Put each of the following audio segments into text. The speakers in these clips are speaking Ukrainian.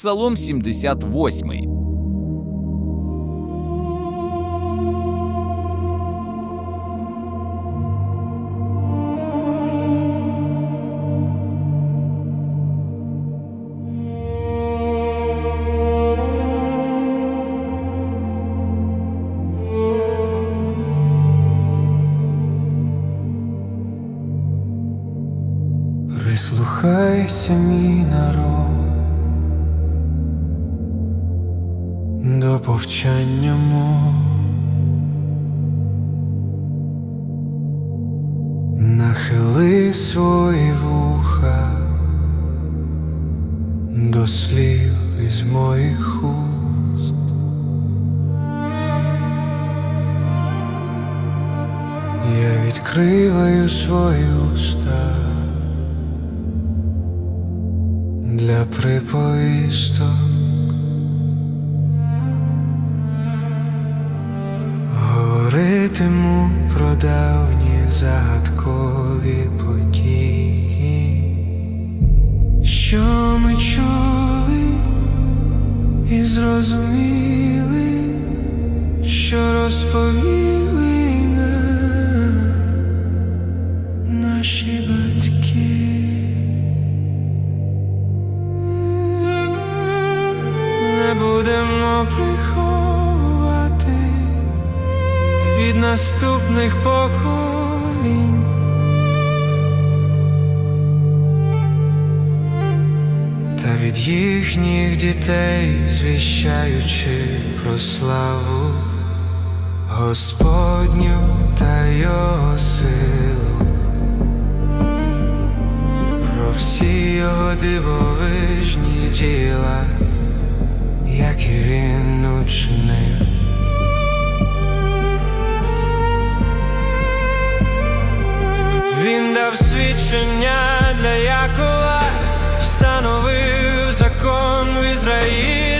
Псалом 78. Я відкриваю свої уста. для приповісток говоритиму про давні загадкові події, що ми чули і зрозуміли, що розповіли наступних поколінь. Та від їхніх дітей, звіщаючи про славу Господню та його силу, про всі його дивовижні діла як і він учинив. Він свідчення для Якова, встановив закон в Ізраїлі.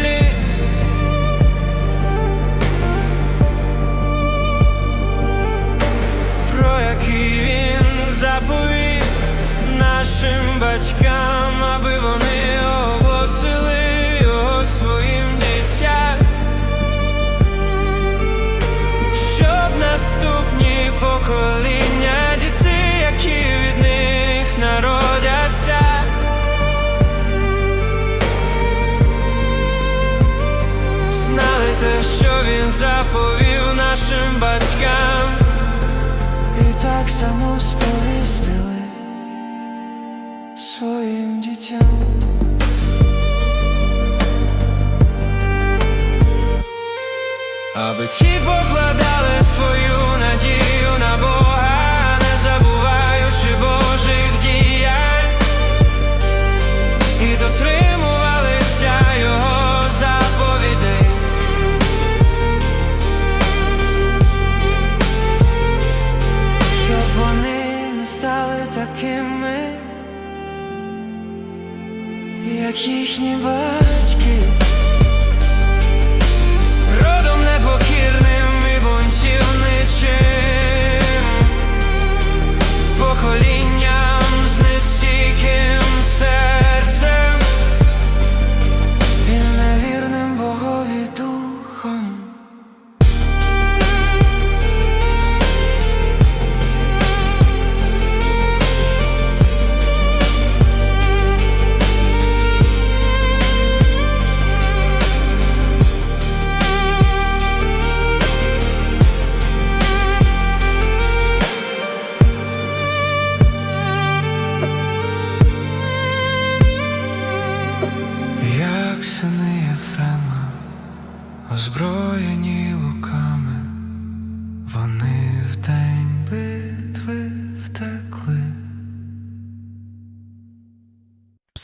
Покладали свою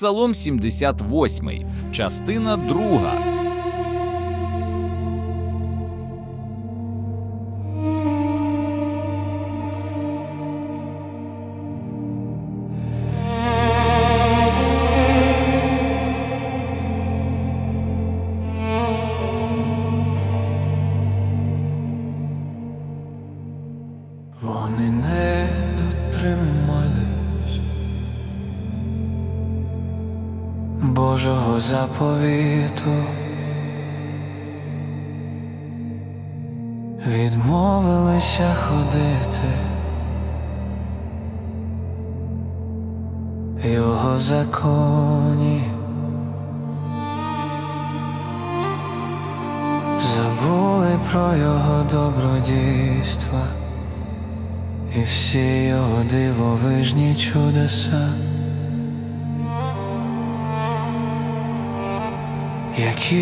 Псалом 78. Частина 2. Заповіту. Відмовилися ходити. Його законі забули про його добродійства і всі його дивовижні чудеса, які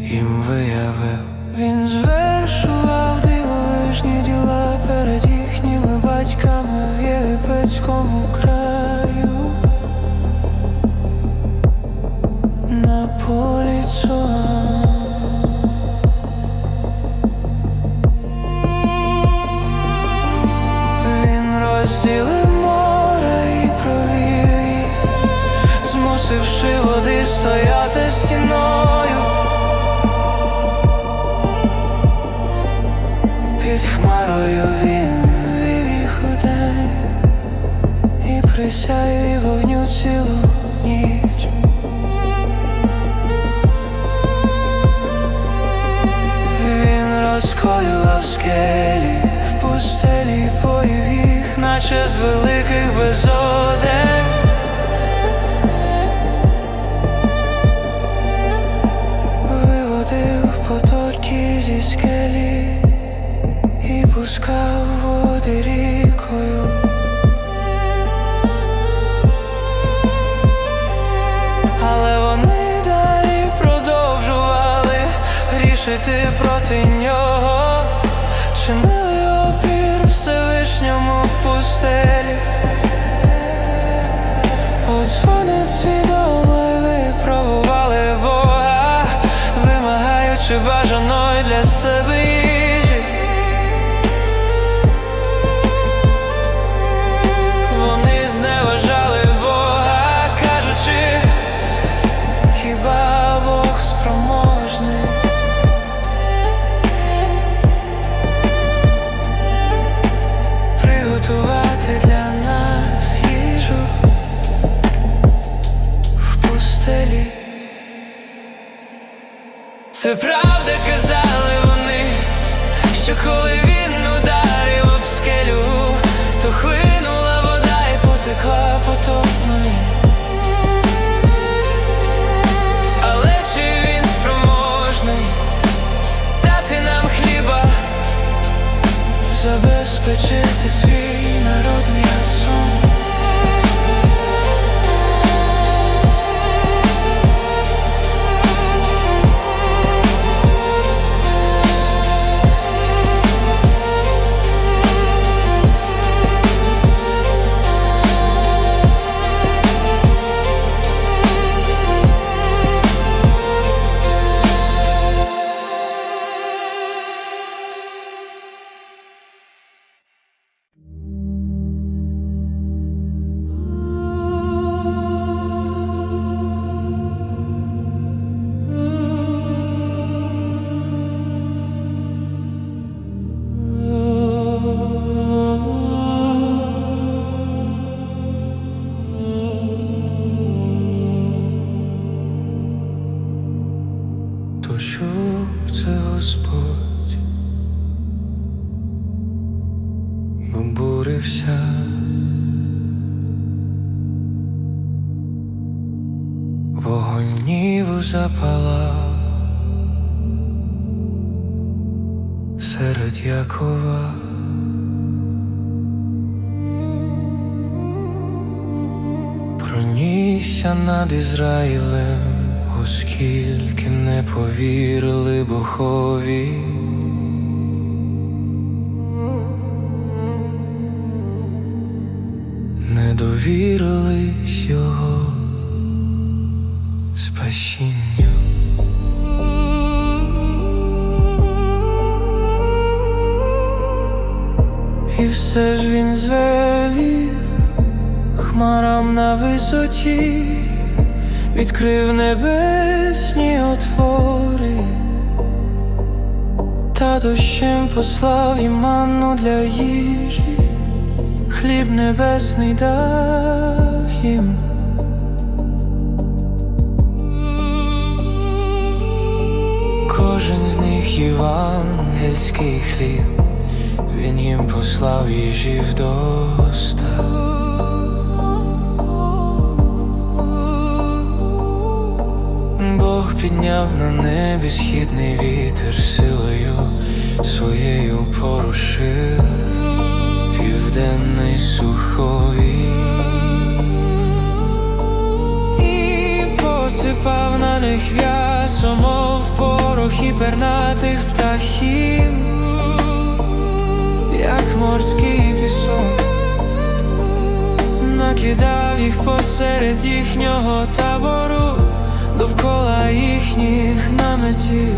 їм виявив. Він звершував дивовижні діла перед їхніми батьками в єгипетському краю. На полі присяє вогню цілу ніч. Він розколював скелі в пустелі поїв їх, наче з великих безодень. Виводив потоки зі скелі і пускав води рікою. Але вони далі продовжували грішити проти нього, чинили опір Всевишньому в пустелі. Ось вони свідомо випробували Бога, вимагаючи бажаної для себе czy ty swój над Ізраїлем, оскільки не повірили Богові. Не довірились його спасінню. І все ж він звелів хмарам на висоті, відкрив небесні отвори, та дощем послав їм манну для їжі, хліб небесний дар. їм. Кожен з них євангельський хліб, він їм послав їжі вдоста. Бог підняв на небі східний вітер силою своєю порушив південний суховій. І посипав на них м'ясо, мов порох і пернатих птахів, як морський пісок, накидав їх посеред їхнього табору, довкола їхніх наметів.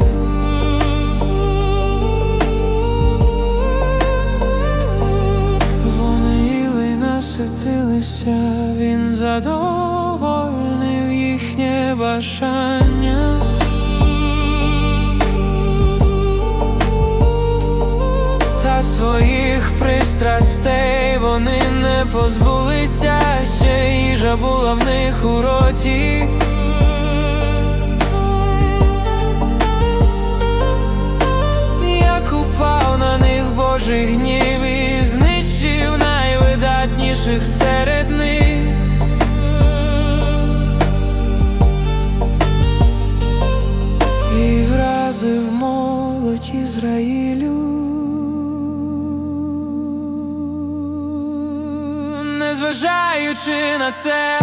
Вони їли наситилися, він задовольнив їхнє бажання. Та своїх пристрастей вони не позбулися, ще їжа була в них у роті. Них Божий гнів і знищив найвидатніших серед них. І вразив молодь Ізраїлю, незважаючи на це.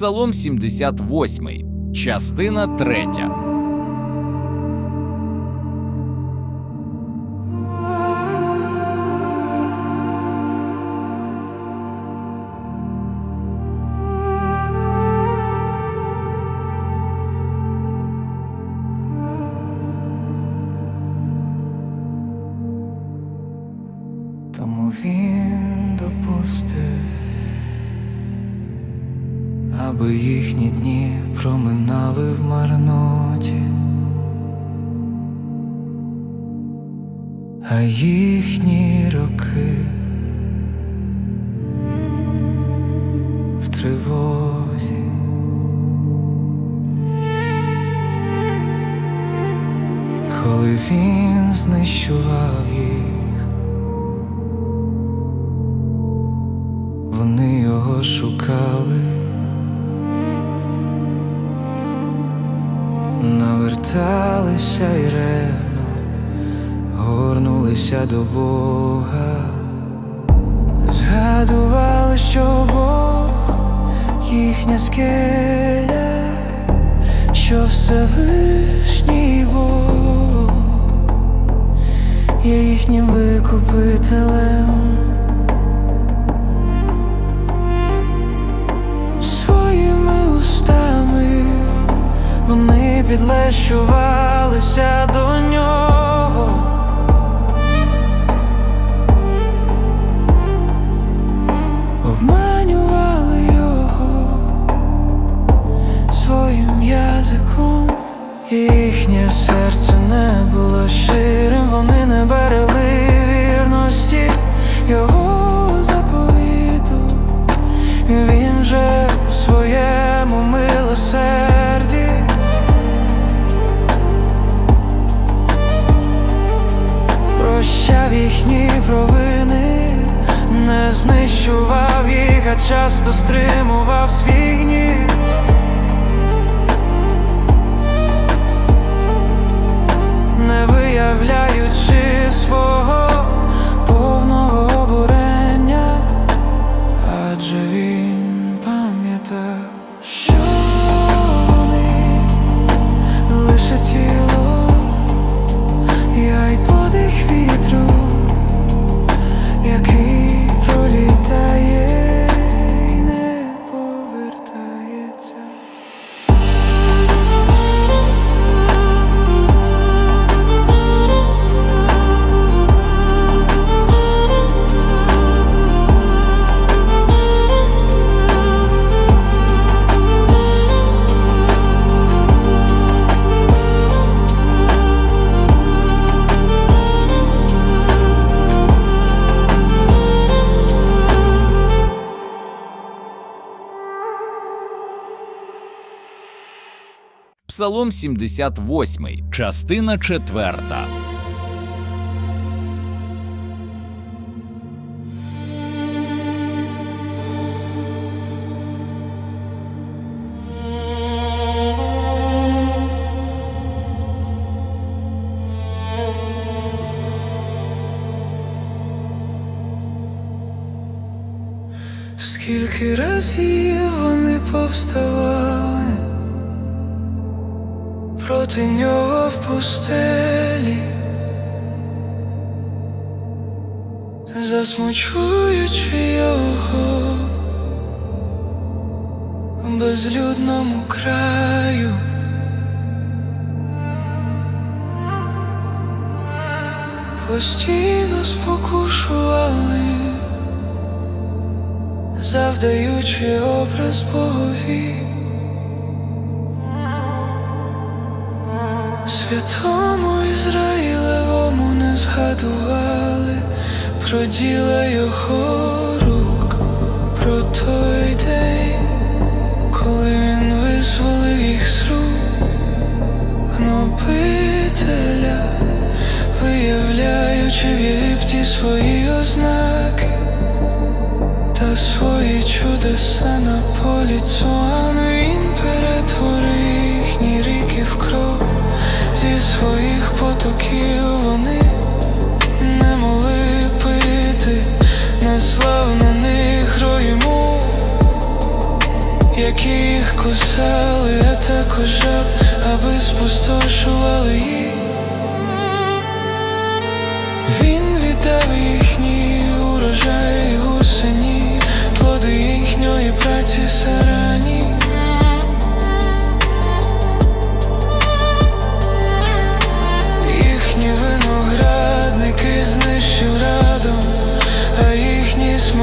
Псалом 78, частина 3. Тривозі. Коли він знищував їх, вони його шукали, наверталися й ревно, горнулися до Бога, згадували, що Бог їхня скеля, що Всевишній Бог є їхнім викупителем. Своїми устами вони підлещувалися до нього. Щирим, вони не берегли вірності його заповіту. Він же в своєму милосерді прощав їхні провини, не знищував їх, а часто стримував свій Псалом 78, частина 4. Скільки разів вони повставали проти нього в пустелі, засмучуючи його в безлюдному краю. Постійно спокушували завдаючи образ Богові, святому Ізраїлевому не згадували про діла його рук, про той день, коли він визволив їх з рук. Гнобителя, виявляючи в Єгипті свої ознаки та свої чудеса на полі Цуан Він перетворив своїх потоків вони не могли пити, не слав на них ройму, які їх кусали, а також жаб, аби спустошували їх. Він віддав їхній урожай гусені, плоди їхньої праці сарані.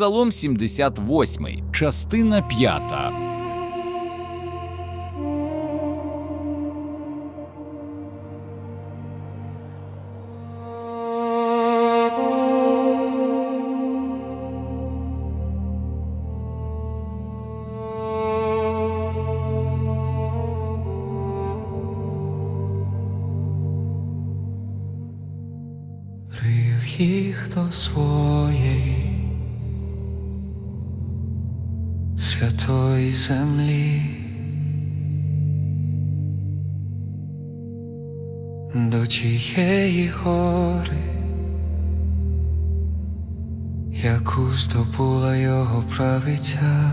Псалом 78, частина 5. Привів їх святої землі, до тієї гори, яку здобула його правиця.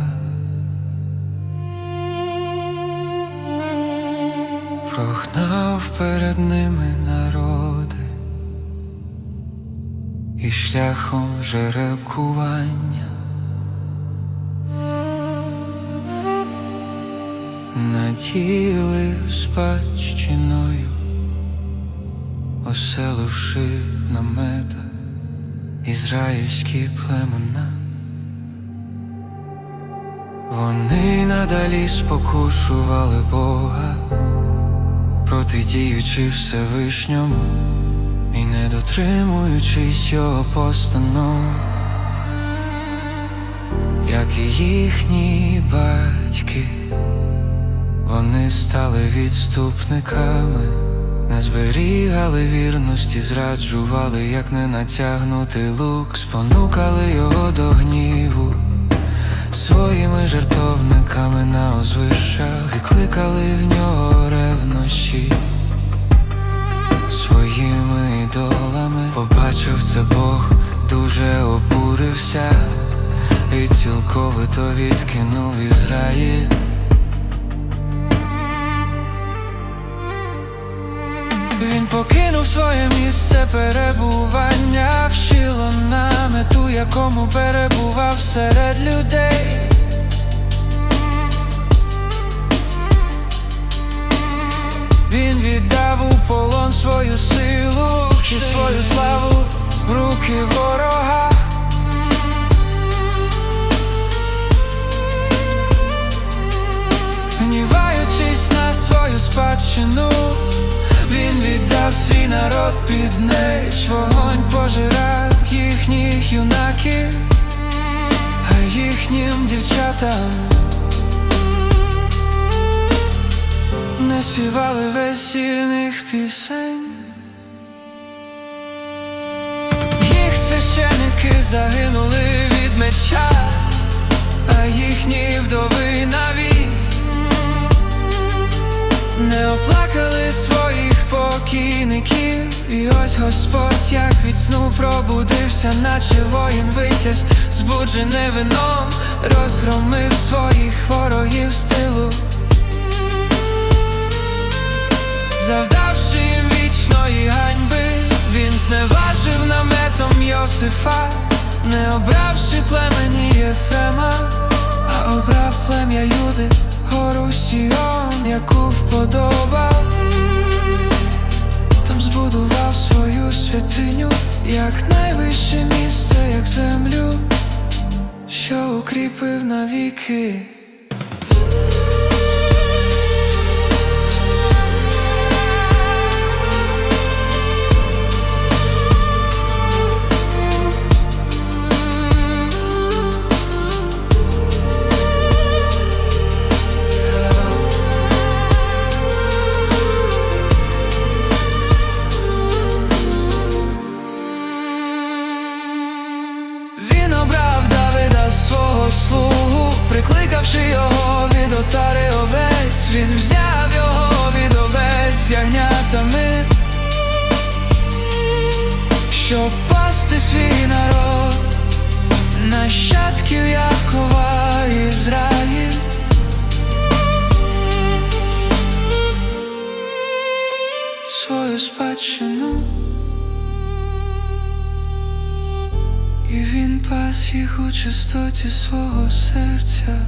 Прогнав перед ними народи і шляхом жеребкування наділив спадщиною, оселивши намета ізраїльські племена. Вони надалі спокушували Бога, протидіючи Всевишньому і не дотримуючись його постанов, як і їхні батьки, вони стали відступниками, не зберігали вірності, зраджували, як не натягнутий лук, спонукали його до гніву. Своїми жертовниками на озвищах і кликали в нього ревнощі своїми ідолами побачив це Бог, дуже обурився і цілковито відкинув Ізраїль. Він покинув своє місце перебування, вщило намету, якому перебував серед людей. Він віддав у полон свою силу і свою славу в руки ворога. Гніваючись на свою спадщину, він віддав свій народ під меч, вогонь пожирав їхніх юнаків, а їхнім дівчатам не співали весільних пісень. Їх священики загинули від меча, а їхні вдови навіть не оплакали своїх покійників. І ось Господь, як від сну пробудився, наче воїн витязь, збуджений вином, розгромив своїх ворогів з тилу. Завдавши їм вічної ганьби, він зневажив наметом Йосифа, не обравши племені Єфрема, а обрав плем'я Юди, гору Сіон, яку вподобав. Збудував свою святиню, як найвище місце, як землю, що укріпив навіки. Щоб пасти свій народ, нащадків Якова Ізраїль. Свою спадщину І він пас їх у чистоті свого серця.